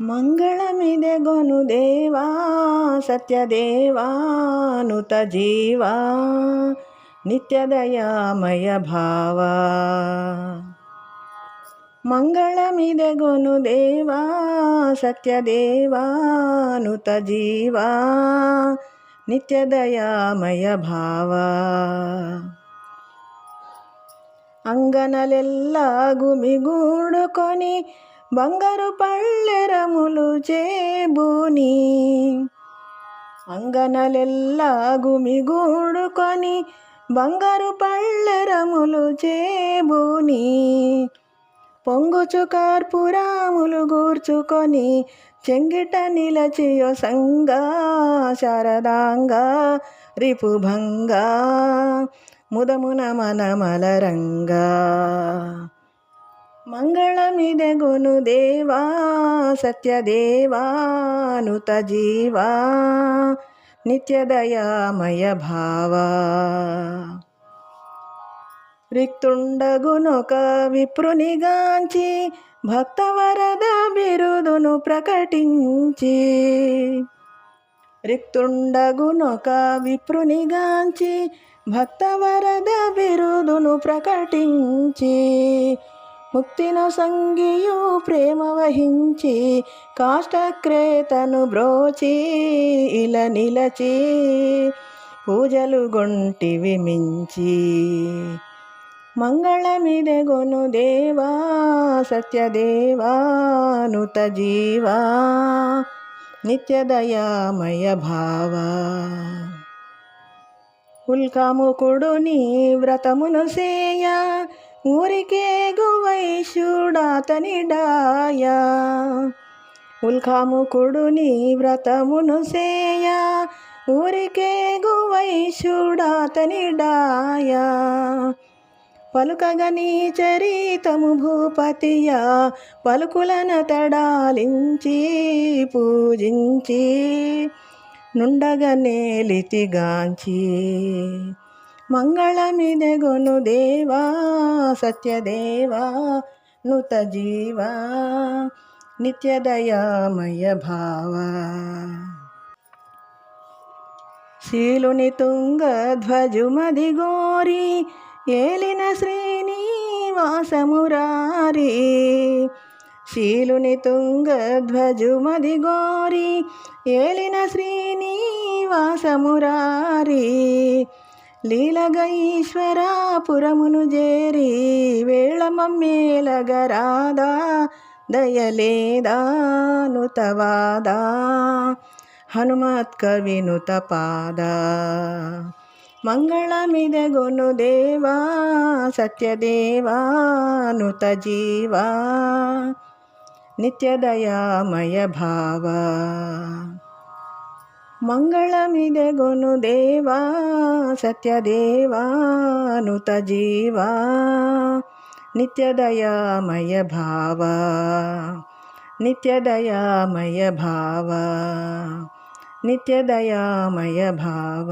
ಮಂಗಳಮಿದೆಗೊನು ದೇವಾ ಸತ್ಯದೇವಾನುತ ಜೀವ ನಿತ್ಯದಯಾಮಯ ಭಾವ ಮಂಗಳಮಿದೆಗೊನು ದೇವಾ ಸತ್ಯದೇವಾನುತ ಜೀವ ನಿತ್ಯದಯಾಮಯ ಭಾವ అంగనలెల్ల గుమిగూడుకొని బంగారు పళ్ళెరములు చేబూని. అంగనలెల్లా గుమిగూడుకొని బంగారు పళ్ళెరములు చేబూని. పొంగుచు కార్పురాములు గూర్చుకొని చెంగిట నిలచియో సంగా శారదాంగా రిపుభంగా ముదమున మనమలరంగా మంగళమిదెగును దేవా సత్యదేవానుత జీవా నిత్యదయామయ భావా. రిక్తుండగునొక విప్రునిగాంచి భక్తవరద బిరుదును ప్రకటించి. రిక్తుండగునొక విప్రునిగాంచి భక్తవరద బిరుదును ప్రకటించి. ముక్తిన సంగియు ప్రేమ వహించి కాష్టక్రేతను బ్రోచి ఇల నిలచి పూజలు గొంటివి మించి. మంగళమిదెగొను దేవా సత్యదేవానుత జీవా నిత్యదయామయ భావా. ఉల్కాముకుడు నీ వ్రతమును సేయ ఊరికే గువైశ్యుడాతనిడాయ ఉల్కాముకుడు నీ వ్రతమును సేయ. ఊరికే గువైశ్యుడాతనిడాయ పలుకగని చరితము భూపతియా. పలుకులన తడాలించి పూజించి నుండగనేలితిగాంచి మంగళమిదెగొను దేవా సత్యదేవా నుత జీవా నిత్యదయామయ భావ. శీలుని తుంగధ్వజుమది గోరి ఏలిన శ్రీనివాసమురారి శీలుని తుంగధ్వజుమది గోరి ఏలిన శ్రీనివాసమురారి లీలగ ఈశ్వరాపురమును చేరి వేళమమ్మేలగరాదా దయలేదా నుతవాదా హనుమత్ కవినుత పాద మంగళమిదెగొను దేవా సత్యదేవానుత జీవా నిత్యదయామయ భావ మంగళమిదెగొను దేవా సత్యదేవానుత జీవా నిత్యదయామయ భావ నిత్యదయామయ భావ నిత్యదయామయ భావ.